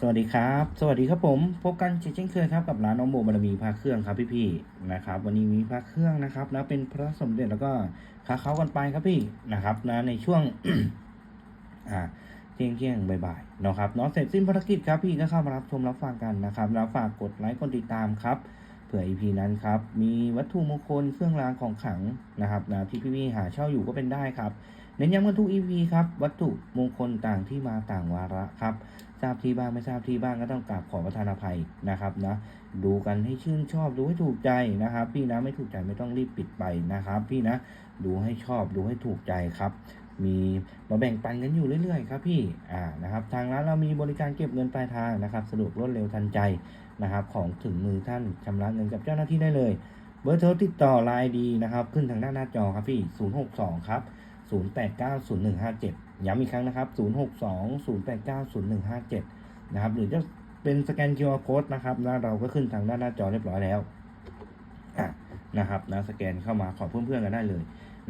สวัสดีครับ สวัสดีครับผมพบกันเช่นเคยครับกับร้านน้องโบบารมีพระเครื่องครับพี่ๆนะครับ วันนี้มีพระเครื่องนะครับนะเป็นพระสมเด็จแล้วก็ค้าเขากันไปครับพี่นะครับนะในช่วงอ่าเที่ยงเที่ยงบ่ายๆเนาะครับเนาะเสร็จสิ้นภารกิจครับพี่ก็เข้ามารับชมรับฟังกันนะครับแล้วฝากกดไลค์กดติดตามครับเผื่อ EP นั้นครับมีวัตถุมงคลเครื่องรางของขลังนะครับนะที่พี่ๆหาเช่าอยู่ก็เป็นได้ครับเน้นย้ำกันทุก EP ครับวัตถุมงคลต่างที่มาต่างวาระครับ ทราบที่บ้างไม่ทราบที่บ้างก็ต้องกราบขอประทานอภัยนะครับนะดูกันให้ชื่นชอบดูให้ถูกใจนะครับ พี่นะไม่ถูกใจไม่ต้องรีบปิดไปนะครับ พี่นะดูให้ชอบดูให้ถูกใจครับ มีมาแบ่งปันกันอยู่เรื่อยๆครับพี่อ่านะครับ ทางร้านเรามีบริการเก็บเงินปลายทางนะครับ สะดวกรวดเร็วทันใจนะครับ ของถึงมือท่านชำระเงินกับเจ้าหน้าที่ได้เลยเบอร์โทรติดต่อไลน์ดีนะครับ ขึ้นทางด้านหน้าจอครับพี่ 062 ครับ 0890157 ย้ำอีกครั้งนะครับ 062-089-0157 นะครับ หรือจะเป็นสแกน QR Code นะครับแล้วเราก็ขึ้นทางด้านหน้าจอเรียบร้อยแล้วะนะครับนะสแกนเข้ามาขอเพื่อนๆกันได้เลย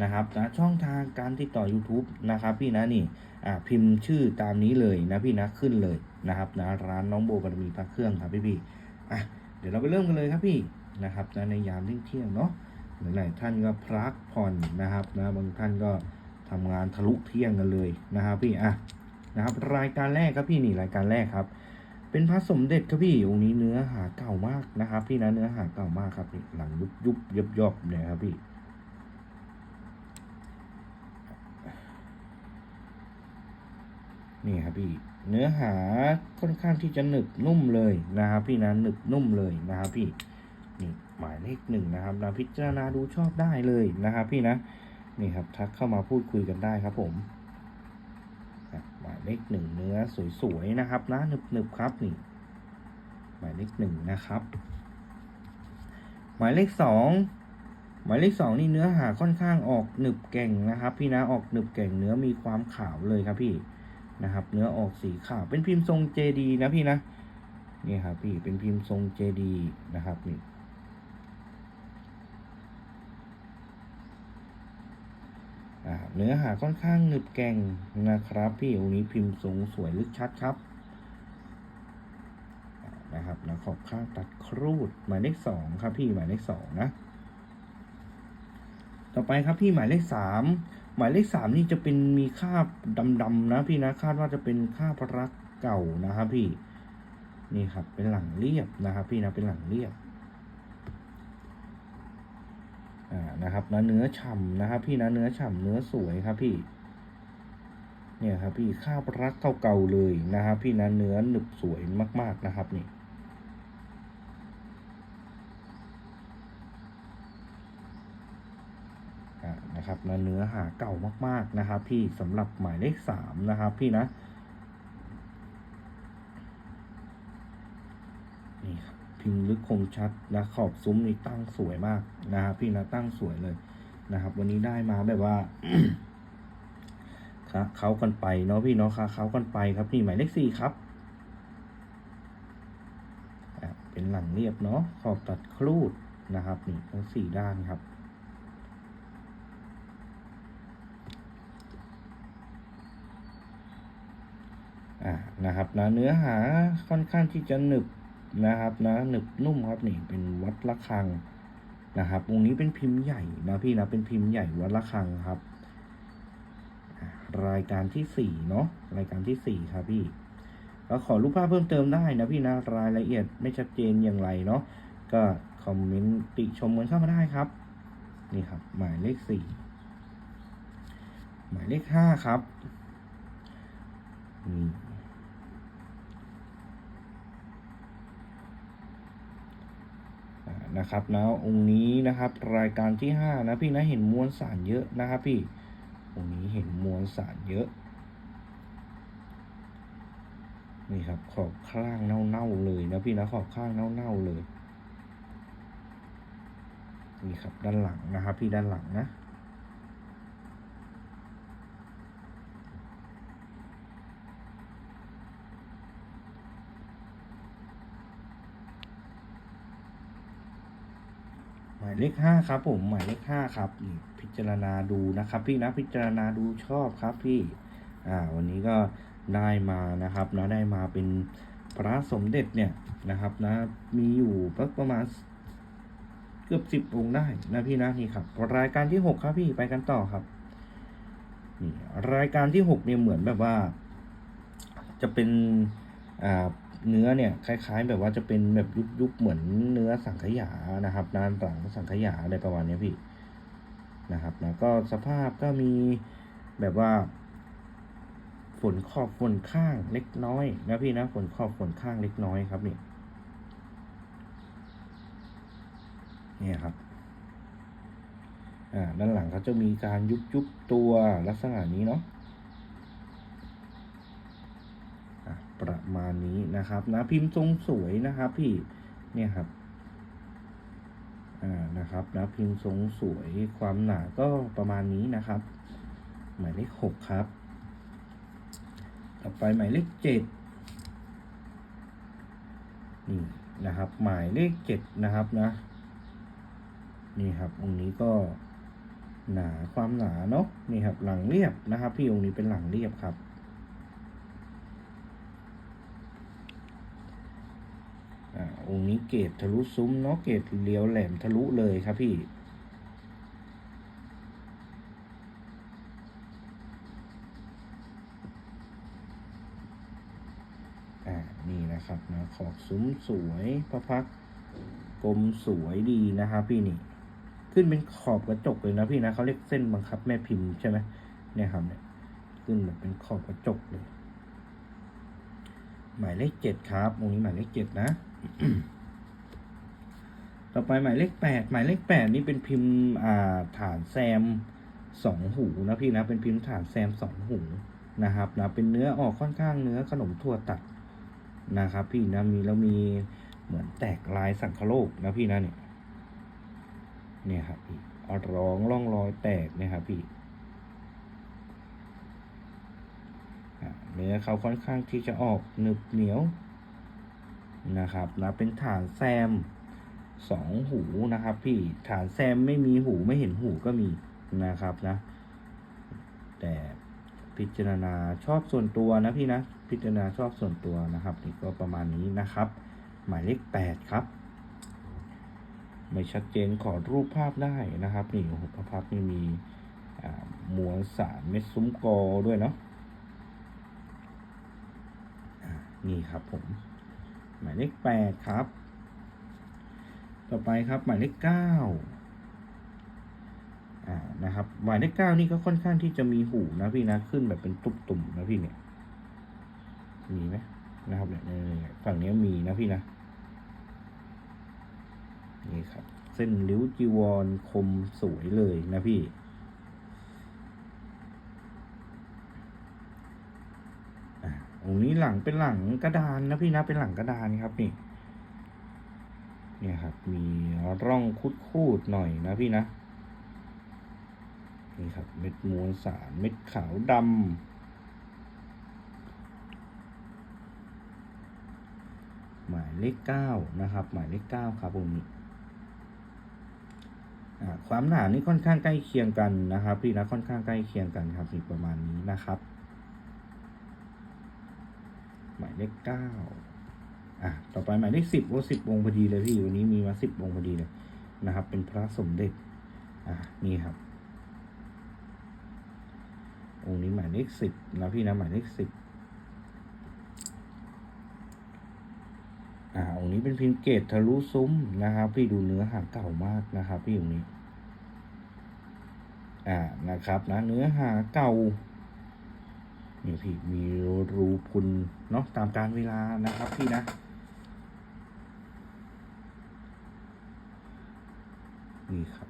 นะครับนะช่องทางการติดต่อ YouTube นะครับ พี่นะนี่อะพิมพ์ชื่อตามนี้เลยนะพี่นะขึ้นเลยนะครับนะร้านน้องโบบารมีพระเครื่องครับพี่พี่ๆอะเดี๋ยวเราไปเริ่มกันเลยครับพี่นะครับนะในยามเที่ยงเนาะหลายๆท่านก็พักผ่อนนะครับนะบางท่านก็ ทำงานทะลุเที่ยงกันเลยนะครับพี่อะนะครับ รายการแรกครับพี่นี่รายการแรกครับ เป็นพระสมเด็จครับพี่องค์นี้เนื้อหาเก่ามากนะครับ พี่นะเนื้อหาเก่ามากครับนี่หลังยุบยุบยบยอบเนี่ยครับพี่นี่ครับพี่เนื้อหาค่อนข้างที่จะหนึบนุ่มเลยนะครับพี่นะหนึบนุ่มเลยนะครับพี่นี่หมายเลขหนึ่งนะครับนะพิจารณาดูชอบได้เลยนะครับพี่นะ นี่ครับทักเข้ามาพูดคุยกันได้ครับผมหมายเลขหนึ่งเนื้อสวยๆนะครับนะหนึบๆครับนี่หมายเลขหนึ่งนะครับ หมายเลขสองหมายเลขสองนี่เนื้อหาค่อนข้างออกหนึบแก่งนะครับ พี่นะออกหนึบแก่งเนื้อมีความขาวเลยครับพี่นะครับ เนื้อออกสีขาวเป็นพิมพ์ทรงเจดีนะพี่นะนี่ครับพี่เป็นพิมพ์ทรงเจดีนะครับนี่ อ่า เนื้อหาค่อนข้างหนึบแก่งนะครับ พี่องค์นี้พิมพ์ทรงสวยลึกชัดครับนะครับแล้วขอบข้างตัดครูดหมายเลขสองครับพี่หมายเลขสองนะต่อไปครับพี่หมายเลขสามหมายเลขสามนี่จะเป็นมีคาบดำๆนะพี่นะคาดว่าจะเป็นคาบรักเก่านะครับพี่นี่ครับเป็นหลังเรียบนะครับพี่นะเป็นหลังเรียบ อ่านะครับนะเนื้อฉ่ำนะครับ พี่นะเนื้อฉ่ำเนื้อสวยครับพี่ เนี่ยครับพี่ข้าวรักเก่าๆเลยนะครับพี่นะเนื้อหนึบสวยมาก ๆนะครับนี่อ่านะครับนะเนื้อหาเก่ามากๆนะครับ พี่สำหรับหมายเลขสามนะครับ พี่นะ นี่ครับ พิมพ์ลึกคมชัดนะขอบซุ้มนี่ตั้งสวยมากนะครับพี่นะตั้งสวยเลยนะครับ วันนี้ได้มาแบบว่าครับเขากันไปเนาะพี่เนาะค่ะเขากันไปครับนี่หมายเลขสี่ครับเป็นหลังเรียบเนาะขอบตัดครูดนะครับนี่ทั้งสี่ด้านครับอ่านะครับนะเนื้อหาค่อนข้างที่จะหนึบ นะครับนะหนึบนุ่มครับนี่เป็นวัดละคังนะครับองค์นี้เป็นพิมพ์ใหญ่นะพี่นะเป็นพิมพ์ใหญ่วัดละคังครับ รายการที่สี่เนาะรายการที่สี่ครับพี่ก็ขอรูปภาพเพิ่มเติมได้นะพี่นะรายละเอียดไม่ชัดเจนอย่างไรเนาะก็คอมเมนต์ติชมกันเข้ามาได้ครับ นี่ครับ หมายเลขสี่หมายเลขห้าครับนี่ อ่า นะครับนะองค์นี้นะครับรายการที่ห้านะพี่นะเห็นมวลสารเยอะนะครับพี่องค์นี้เห็นมวลสารเยอะนี่ครับขอบข้างเน่าๆเลยนะพี่นะขอบข้างเน่าๆเลยนี่ครับด้านหลังนะครับพี่ด้านหลังนะ หมายเลขห้าครับ ผมหมายเลขห้าครับ พิจารณาดูนะครับ พี่นะพิจารณาดูชอบครับพี่อ่าวันนี้ก็ได้มานะครับนะได้มาเป็นพระสมเด็จเนี่ยนะครับนะมีอยู่ประมาณเกือบสิบองค์ได้นะพี่นะนี่ครับรายการที่หกครับพี่ไปกันต่อครับนี่รายการที่หกเนี่ยเหมือนแบบว่า จะเป็นอ่า เนื้อเนี่ยคล้าย ๆ แบบว่าจะเป็นแบบยุบๆเหมือนเนื้อสังขยานะครับนานต่างสังขยาอะไรประมาณนี้พี่นะครับนะก็สภาพก็มีแบบว่า ฝนขอบฝนข้างเล็กน้อยนะพี่นะฝนขอบฝนข้างเล็กน้อยครับนี่เนี่ครับอ่าด้านหลังเขาจะมีการยุบยุบตัวลักษณะนี้เนาะอะ ประมาณนี้นะครับนะพิมพ์ทรงสวยนะครับ พี่เนี่ยครับอ่านะครับนะพิมพ์ทรงสวยความหนาก็ประมาณนี้นะครับ หมายเลขหกครับ ต่อไปหมายเลขเจ็ดนี่นะครับ หมายเลขเจ็ดนะครับนะนี่ครับองค์นี้ก็หนาความหนาเนาะนี่ครับหลังเรียบนะครับ พี่องค์นี้เป็นหลังเรียบครับ องค์นี้เกตทะลุซุ้มเนาะเกตเลี้ยวแหลมทะลุเลยครับพี่ อ่า นี่นะครับนะขอบซุ้มสวยพระพักกลมสวยดีนะครับพี่นี่ ขึ้นเป็นขอบกระจกเลยนะพี่นะเขาเรียกเส้นบังคับแม่พิมพ์ใช่ไหมเนี่ยครับเนี่ย ขึ้นแบบเป็นขอบกระจกเลย หมายเลขเจ็ดครับวงนี้หมายเลขเจ็ดนะ ต่อไปหมายเลขแปดหมายเลขแปดนี่เป็นพิมพ์อ่าฐานแซมสองหูนะพี่นะ เป็นพิมพ์ฐานแซมสองหูนะครับนะเป็นเนื้อออกค่อนข้างเนื้อขนมถั่วตัดนะครับ พี่นะมีแล้วมีเหมือนแตกลายสังคโลกนะพี่นะเนี่ยเนี่ยครับพี่เอาร้องร่องรอยแตกนี่ยครับพี่อะ เนื้อเขาค่อนข้างที่จะออกหนึบเหนียวนะครับนะเป็นฐานแซมสองหูนะครับพี่ฐานแซมไม่มีหูไม่เห็นหูก็มีนะครับนะ แต่พิจารณาชอบส่วนตัวนะพี่นะพิจารณาชอบส่วนตัวนะครับนี่ก็ประมาณนี้นะครับ หมายเลขแปดครับ ไม่ชัดเจนขอรูปภาพได้นะครับ นี่โอ้โหพระพักตร์นี่มีมวลสารเม็ดซุ้มกอด้วยเนาะอ่า นี่ครับผม หมายเลขแปดครับ ต่อไปครับหมายเลขเก้าอ่านะครับหมายเลขเก้านี่ก็ค่อนข้างที่จะมีหูนะพี่นะขึ้นแบบเป็นตุ่มๆนะพี่เนี่ยมีไหมนะครับเนี่ยเนี่ยฝั่งนี้มีนะพี่นะนี่ครับ เส้นริ้วจีวรคมสวยเลยนะพี่ อะองนี้หลังเป็นหลังกระดานนะพี่นะเป็นหลังกระดานครับนี่ เนี่ยครับ มีร่องคุดคูดหน่อยนะพี่นะ นี่ครับ เม็ดมวลสารเม็ดขาวดำหมายเลขเก้านะครับ หมายเลขเก้าครับองค์นี้อ่าความหนานี่ค่อนข้างใกล้เคียงกันนะครับ พี่นะค่อนข้างใกล้เคียงกันครับนี่ประมาณนี้นะครับ หมาย เลขเก้าอะ ต่อไปหมายเลขสิบโอ้สิบวงพอดีเลยพี่ วันนี้มีมาสิบวงพอดีเลยนะครับ เป็นพระสมเด็จ อะ นี่ครับ องค์นี้หมายเลขสิบนะพี่นะหมายเลขสิบอ่า องค์นี้เป็นพิมพ์เกตทะลุซุ้มนะครับ พี่ดูเนื้อหาเก่ามากนะครับ พี่องค์นี้ อ่า นะครับนะ เนื้อหาเก่า นี่พี่มีรูพุนเนาะตามการเวลานะครับพี่นะ นี่ครับ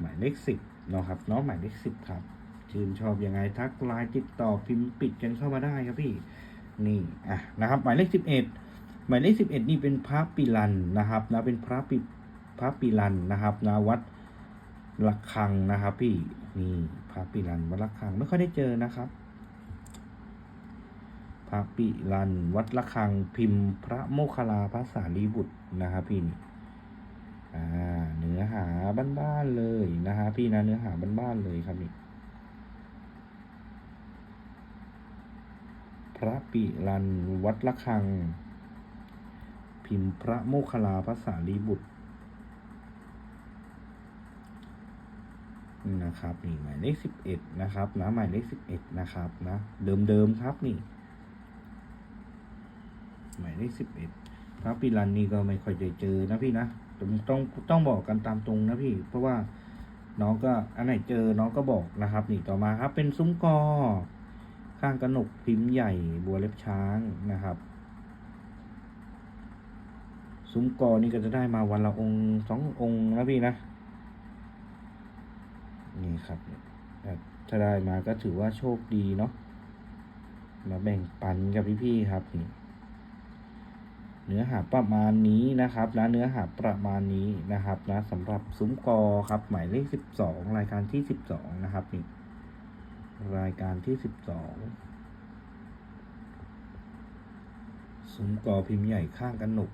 หมายเลขสิบเนาะครับเนาะหมายเลขสิบครับชื่นชอบยังไงทักไลน์ติดต่อพิมพ์ปิดกันเข้ามาได้ครับพี่ นี่อะนะครับ หมายเลขสิบเอ็ดหมายเลขสิบเอ็ดนี่เป็นพระปิลันนะครับนะเป็นพระปิพระปิลันนะครับนะวัด ระฆังนะครับพี่นี่พระปิลันวัดระฆังไม่ค่อยได้เจอนะครับพระปิลันวัดระฆังพิมพ์ พระโมคคัลลาพระสารีบุตรนะครับพี่นี่อ่าเนื้อหาบ้านๆเลยนะฮะพี่นะเนื้อหาบ้านๆเลยครับนี่พระปิรันวัดละคัง พิมพ์พระโมคคัลลาภาษาลีบุตร นะครับนี่หมายเลขสิบเอ็ดนะครับนะหมายเลขสิบเอ็ดนะครับนะเดิมๆครับนี่ หมายเลขสิบเอ็ดพระปิรันนี่ก็ไม่ค่อยได้เจอนะพี่นะต้องต้องต้องบอกกันตามตรงนะพี่ เพราะว่าน้องก็อันไหนเจอน้องก็บอกนะครับ นี่ต่อมาครับ เป็นซุ้มกอ ข้างกระหนกพิมพ์ใหญ่บัวเล็บช้างนะครับซุ้มกอนี่ก็จะได้มาวันละองค์สององค์นะพี่นะ นี่ครับถ้าได้มาก็ถือว่าโชคดีเนาะมาแบ่งปันกับพี่ๆครับนี่เนื้อหาประมาณนี้นะครับนะเนื้อหาประมาณนี้นะครับนะสำหรับซุ้มกอครับ หมายเลขสิบสองรายการที่สิบสองนะครับนี่รายการที่สิบสองซุ้มกอพิมพ์ใหญ่ข้างกันหนก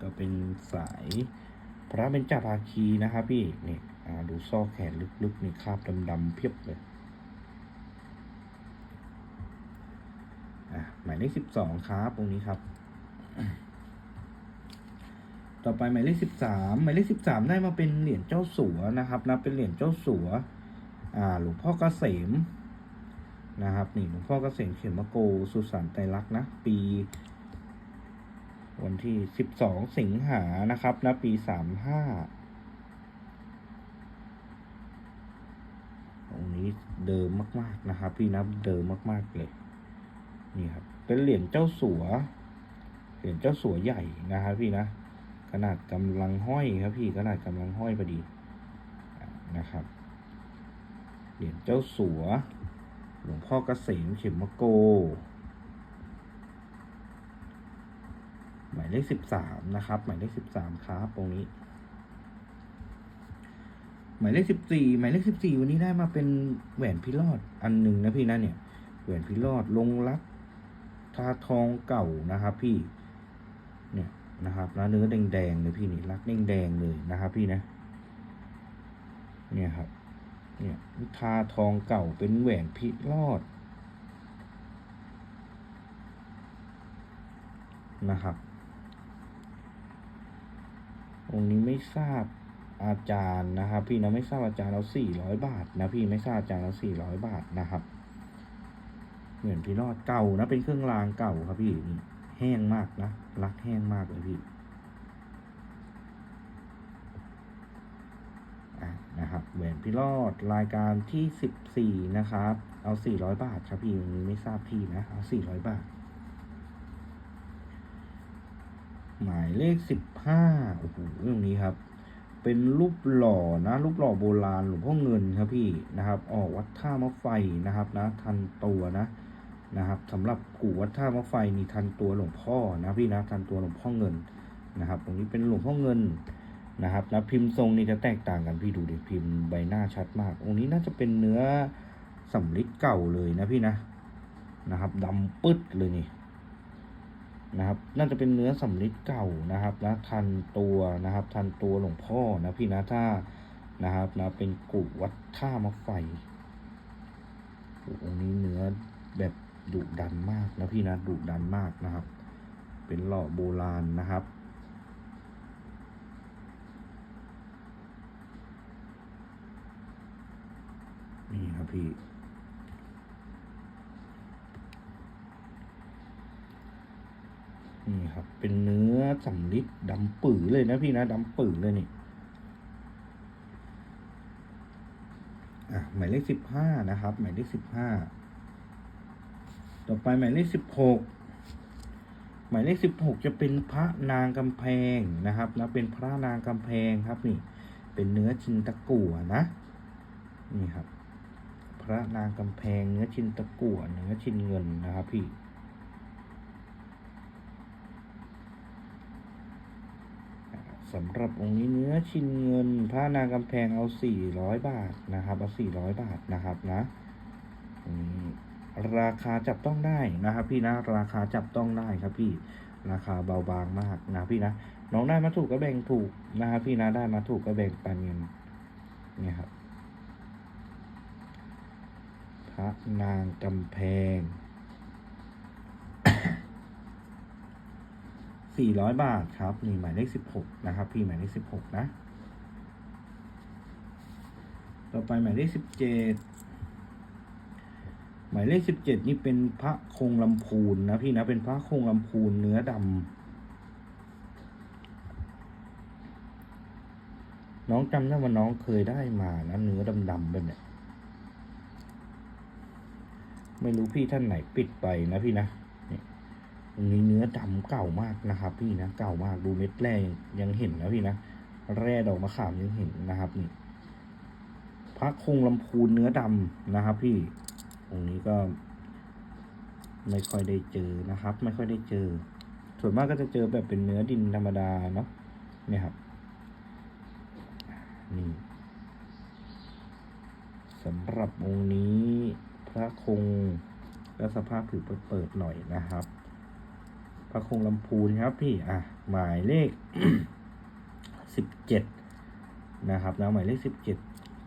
ก็เป็นสายพระเบญจภาคีนะครับพี่นี่ ดูซอกแขนลึกๆนี่คราบดำๆเพียบเลยอะหมายเลขสิบสองครับตรงนี้ครับ ต่อไปหมายเลขสิบสามหมายเลขสิบสามได้มาเป็นเหรียญเจ้าสัวนะครับนะเป็นเหรียญเจ้าสัวอ่าหลวงพ่อเกษมนะครับนี่หลวงพ่อเกษมเขียนมะโกสุสานไตรลักษณ์นะปี วันที่สิบสองสิงหานะครับนะปีสามห้าตรงนี้ เดิมมากๆนะครับ พี่นับเดิมมากๆเลย นี่ครับ เป็นเหรียญเจ้าสัว เหรียญเจ้าสัวใหญ่นะครับพี่นะ ขนาดกำลังห้อยครับพี่ขนาดกำลังห้อยพอดีนะครับ เหรียญเจ้าสัว หลวงพ่อเกษมเข็มมะโก หมายเลขสิบสามนะครับ หมายเลขสิบสามครับตรงนี้ หมายเลขสิบสี่หมายเลขสิบสี่วันนี้ได้มาเป็นแหวนพิรอดอันหนึ่งนะพี่นะเนี่ย แหวนพิรอดลงรักทาทองเก่านะครับ พี่ เนี่ยนะครับแล้วเนื้อแดงๆเลยพี่นี่รักแดงๆเลยนะครับ พี่นะ เนี่ยครับ เนี่ยทาทองเก่าเป็นแหวนพิรอดนะครับองค์นี้ไม่ทราบ อาจารย์นะครับ พี่นะไม่ทราบอาจารย์เราสี่ร้อยบาทนะพี่ไม่ทราบอาจารย์เราสี่ร้อยบาทนะครับ เหมือนพี่รอดเก่านะเป็นเครื่องรางเก่าครับพี่นี่แห้งมากนะรักแห้งมากเลยพี่อะนะครับแหวนพี่รอดรายการที่สิบสี่นะครับ เอาสี่ร้อยบาทครับพี่นนี้ไม่ทราบที่นะเอาสี่ร้อยบาทหมายเลขสิบห้าโอ้โหตรงนี้ครับ เป็นรูปหล่อนะรูปหล่อโบราณหลวงพ่อเงินครับพี่นะครับ ออกวัดท่ามะไฟนะครับนะทันตัวนะนะครับสำหรับกู่วัดท่ามะไฟนี่ทันตัวหลวงพ่อนะพี่นะทันตัวหลวงพ่อเงินนะครับ ตรงนี้เป็นหลวงพ่อเงินนะครับนะพิมพ์ทรงนี่จะแตกต่างกันพี่ดูดิพิมพ์ใบหน้าชัดมากองค์นี้น่าจะเป็นเนื้อสำลิดเก่าเลยนะพี่นะนะครับดำปึ๊ดเลยนี่ นะครับน่าจะเป็นเนื้อสำลิดเก่านะครับนะทันตัวนะครับ ทันตัวหลวงพ่อนะพี่นะถ้านะครับนะเป็นกุวัดท่ามะไฟโอ้โหองค์นี้เนื้อแบบดุดันมากนะพี่นะดุดันมากนะครับ เป็นหล่อโบราณนะครับนี่ครับพี่ นี่ครับ เป็นเนื้อสำลิดดำปื๋อเลยนะพี่นะดำปื๋อเลยนี่อะหมายเลขสิบห้านะครับ หมายเลขสิบห้าต่อไปหมายเลขสิบหกหมายเลขสิบหกจะเป็นพระนางกำแพงนะครับนะเป็นพระนางกำแพงครับนี่ เป็นเนื้อชินตะกั่วนะนี่ครับ พระนางกำแพงเนื้อชินตะกั่วเนื้อชินเงินนะครับพี่ สำหรับองค์นี้เนื้อชินเงินพระนางกำแพงเอาสี่ร้อยบาทนะครับเอาสี่ร้อยบาทนะครับนะราคาจับต้องได้นะครับ พี่นะราคาจับต้องได้ครับพี่ราคาเบาบางมากนะพี่นะน้องได้มาถูกก็แบ่งถูกนะครับพี่นะได้มาถูกก็แบ่งปันเงินเนี่ยครับพระนางกำแพง สี่ร้อยบาทครับนี่หมายเลขสิบหกนะครับ พี่หมายเลขสิบหกนะ ต่อไปหมายเลขสิบเจ็ดหมายเลขสิบเจ็ดนี่เป็นพระคงลำพูนนะพี่นะ เป็นพระคงลำพูนเนื้อดำน้องจำได้ว่าน้องเคยได้มานะเนื้อดำๆแบบเนี้ยไม่รู้พี่ท่านไหนปิดไปนะพี่นะ ตรงนี้เนื้อดำเก่ามากนะครับ พี่นะเก่ามากดูเม็ดแร่ยังเห็นนะพี่นะแร่ดอกมะขามยังเห็นนะครับนี่พระคงลำพูนเนื้อดำนะครับ พี่ตรงนี้ก็ไม่ค่อยได้เจอนะครับ ไม่ค่อยได้เจอ ส่วนมากก็จะเจอแบบเป็นเนื้อดินธรรมดาเนาะเนี่ยครับนี่สำหรับองค์นี้พระคงก็สภาพถือเปิดๆหน่อยนะครับ ระคงลำพูนครับพี่ อะ หมายเลขสิบเจ็ดนะครับนะหมายเลขสิบเจ็ด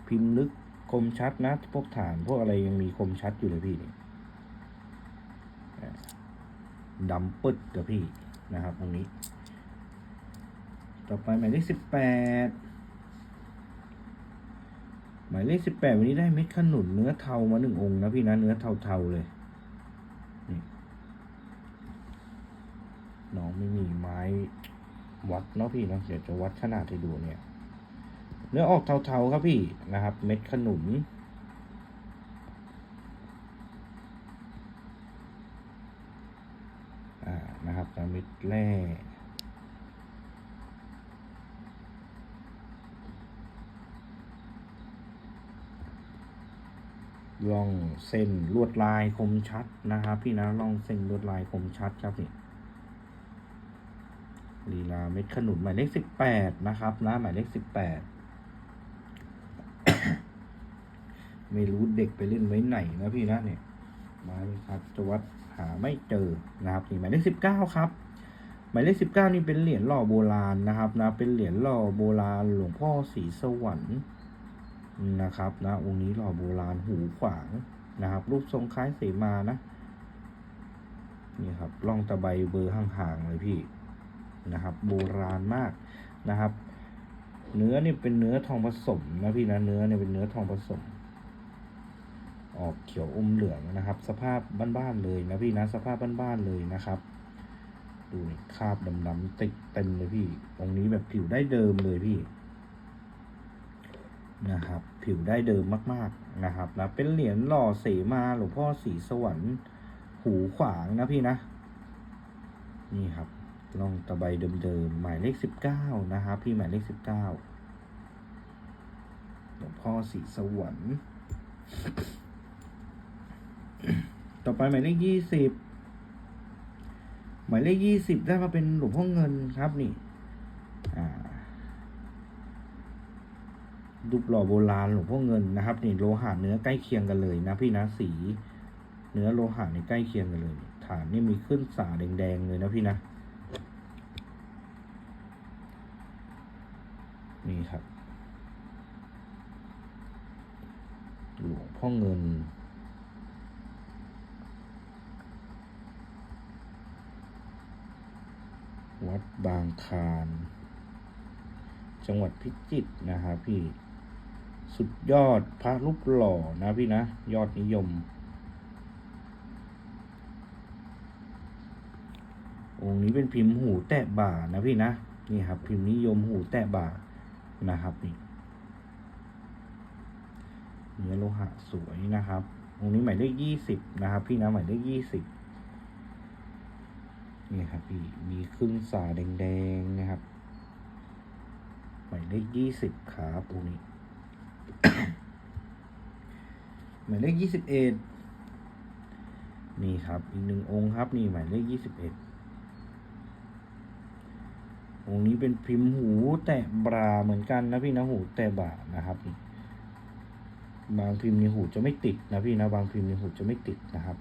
พิมพ์ลึกคมชัดนะ พวกฐานพวกอะไรยังมีคมชัดอยู่เลยพี่นี่ดำปึ๊ดกับพี่นะครับ ตรงนี้ ต่อไปหมายเลขสิบแปดหมายเลขสิบแปดวันนี้ได้เม็ดขนุนเนื้อเทามาหนึ่งองค์นะพี่นะเนื้อเทาๆเลยนี่น้อง ไม่มีไม้วัดเนาะพี่เนาะเดี๋ยวจะวัดขนาดให้ดูเนี่ย เนื้อออกเทาๆครับพี่นะครับ เม็ดขนุนอ่านะครับเม็ดแร่ล่องเส้นลวดลายคมชัดนะครับ พี่นะล่องเส้นลวดลายคมชัดครับนี่ ลีลาเม็ดขนุนหมายเลขสิบแปดนะครับนะหมายเลขสิบแปดไม่รู้เด็กไปเล่นไว้ไหนนะพี่นะเนี่ยไม้ครับจะวัดหาไม่เจอนะครับนี่หมายเลขสิบเก้าครับหมายเลขสิบเก้านี่เป็นเหรียญหล่อโบราณนะครับนะเป็นเหรียญหล่อโบราณหลวงพ่อศรีสวรรค์นะครับนะองค์นี้หล่อโบราณหูขวางนะครับ รูปทรงคล้ายเสมานะนี่ครับล่องตะไบเบอร์ห่างๆเลยพี่ นะครับ โบราณมากนะครับ เนื้อนี่เป็นเนื้อทองผสมนะพี่นะเนื้อเนี่ยเป็นเนื้อทองผสม ออกเขียวอมเหลืองนะครับ สภาพบ้านๆเลยนะพี่นะสภาพบ้านๆเลยนะครับ ดูนี่คราบดำๆติดเต็มเลยพี่ตรงนี้แบบผิวได้เดิมเลยพี่นะครับผิวได้เดิมมากๆนะครับนะเป็นเหรียญหล่อเสมาหลวงพ่อสีสวรรค์หูขวางนะพี่นะ นี่ครับ ลองตะไบเดิมๆ หมายเลขสิบเก้านะครับ พี่หมายเลขสิบเก้าหลวงพ่อสีสวรรค์ต่อไปหมายเลขยี่สิบหมายเลขยี่สิบได้มาเป็นหลวงพ่อเงินครับนี่อ่ารูปหล่อโบราณหลวงพ่อเงินนะครับ นี่โลหะเนื้อใกล้เคียงกันเลยนะพี่นะสี เนื้อโลหะนี่ใกล้เคียงกันเลย ฐานนี่มีขึ้นสาแดงๆเลยนะพี่นะ นี่ครับ หลวงพ่อเงิน วัดบางคาร จังหวัดพิจิตรนะครับพี่สุดยอดพระรูปหล่อนะพี่นะ ยอดนิยม องค์นี้เป็นพิมพ์หูแตะบ่านะพี่นะ นี่ครับ พิมพ์นิยมหูแตะบ่า นะครับนี่เนื้อโลหะสวยนะครับองนี้หมายเลขยี่สิบนะครับ พี่นะหมายเลขยี่สิบนี่ครับพี่มีขึ้นสาแดงๆนะครับ หมายเลขยี่สิบครับองนี้ หมายเลขยี่สิบเอ็ดนี่ครับอีกหนึ่งองค์ครับ นี่หมายเลขยี่สิบเอ็ด องค์นี้เป็นพิมพ์หูแตะบราเหมือนกันนะพี่นะหูแตะบ่านะครับ บางพิมพ์ในหูจะไม่ติดนะพี่นะบางพิมพ์ในหูจะไม่ติดนะครับ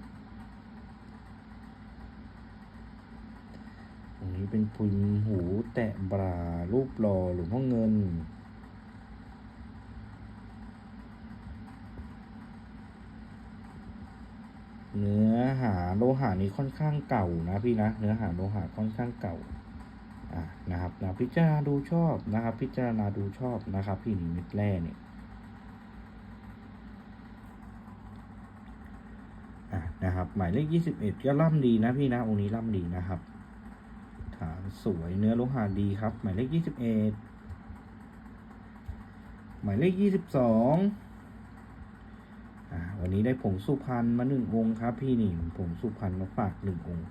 ตรงนี้เป็นพิมพ์หูแตะบรารูปหล่อหลวงพ่อเงินเนื้อหาโลหะนี้ค่อนข้างเก่านะพี่นะ เนื้อหาโลหะค่อนข้างเก่า นะครับนะพิจารณาดูชอบนะครับ พิจารณาดูชอบนะครับ พี่นี่เม็ดแร่เนี่ยอ่านะครับ หมายเลขยี่สิบเอ็ดก็ล่ำดีนะพี่นะองค์นี้ล่ำดีนะครับ ฐานสวยเนื้อโลหะดีครับ หมายเลขยี่สิบเอ็ดหมายเลขยี่สิบสองอ่าวันนี้ได้ผงสุพรรณมาหนึ่งองค์ครับ พี่นี่ผงสุพรรณมาฝากหนึ่งองค์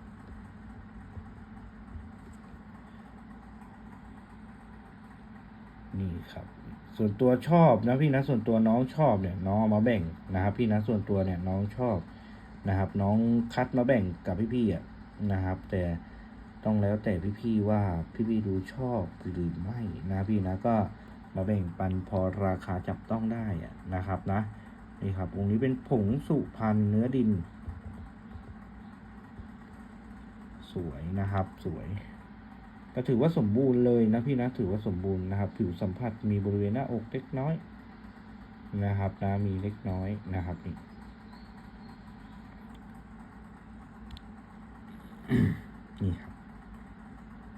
นี่ครับ ส่วนตัวชอบนะพี่นะส่วนตัวน้องชอบเนี่ยน้องมาแบ่งนะครับ พี่นะส่วนตัวเนี่ยน้องชอบนะครับ น้องคัดมาแบ่งกับพี่ๆอะนะครับ แต่ต้องแล้วแต่พี่ๆว่าพี่ๆดูชอบหรือไม่นะพี่นะก็มาแบ่งปันพอราคาจับต้องได้อะนะครับนะนี่ครับองค์นี้เป็นผงสุพรรณเนื้อดิน สวยนะครับสวย ก็ถือว่าสมบูรณ์เลยนะพี่นะถือว่าสมบูรณ์นะครับ ผิวสัมผัสมีบริเวณหน้าอกเล็กน้อยนะครับนะมีเล็กน้อยนะครับนี่นี่ครับ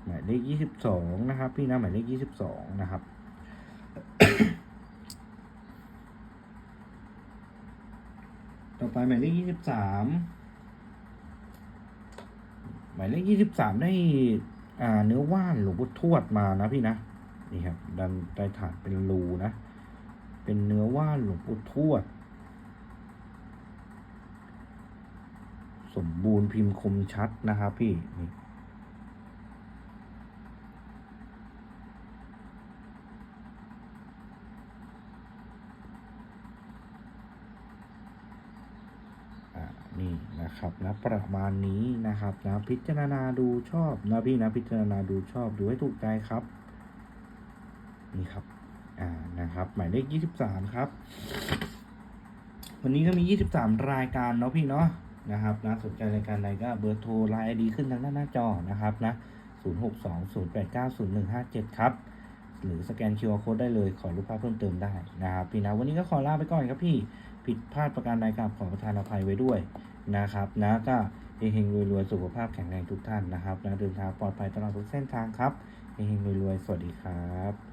หมายเลขยี่สิบสองนะครับ พี่นะหมายเลขยี่สิบสองนะครับต่อไปหมายเลขยี่สิบสามหมายเลขยี่สิบสามได้ เนื้อว่านหลวงพ่อทวดมานะพี่นะนี่ครับดันใต้ฐานเป็นรูนะ เป็นเนื้อว่านหลวงพ่อทวด สมบูรณ์พิมพ์คมชัดนะครับพี่นี่อ่า นี่นะครับนะประมาณนี้นะครับนะพิจารณาดูชอบนะพี่นะพิจารณาดูชอบดูให้ถูกใจครับนี่ครับอ่านะครับ หมายเลขยี่สิบสามครับ วันนี้ก็มียี่สิบสามรายการเนาะพี่เนาะนะครับนะสนใจรายการใดก็เบอร์โทรไลน์ดีขึ้นทางด้านหน้าจอนะครับนะศูนย์หกสองศูนย์แปดเก้าศูนย์หนึ่งห้าเจ็ดครับหรือสแกน QR Code ได้เลยขอรูปภาพเพิ่มเติมได้นะครับ พี่นะวันนี้ก็ขอลาไปก่อนครับพี่ ผิดพลาดประการใดกับขอประทานอภัยไว้ด้วย นะครับนะก็เฮงๆรวยๆสุขภาพแข็งแรงทุกท่านนะครับนะเดินทางปลอดภัยตลอดทุกเส้นทางครับเฮงๆรวยๆสวัสดีครับ